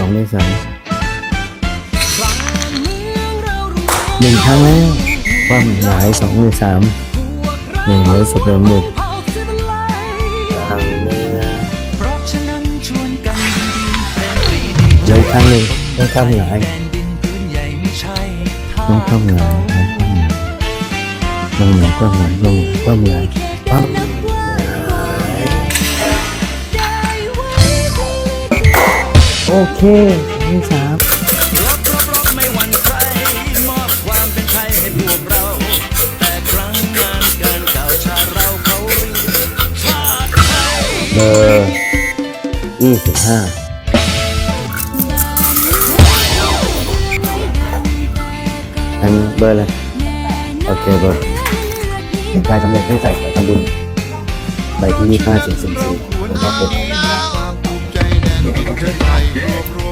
สองในสามหนึ่งครั้งแล้วความหลายสองในสามหนึ่งร้อยสิบเอ็ดหนึ่งครั้งนี้นะเพราะฉะนั้นชวนกันดีเป็นปรีดีเหลยครั้งหนึ่งต้องทำหลายแผ่นดินพื้นใหญ่ไม่ใช่ทาต้องทำหลายต้องทำหลายต้องหลายต้องหลายต้องหลายปั๊บ โอเคสองในสามรบรบรบไม่หวั่นใครมอบความเป็นไทยให้พวกเราแต่ครั้งงานการเก่าชาติเราเขาเรียกชาติไทยเบอร์ยี่สิบห้าอันเบอร์อะไรโอเคเบอร์เป็นการสำเร็จไม่ใส่ใบทำบุญใบที่ยี่ห้าสี่สิบสี่ผมก็เป็น добром.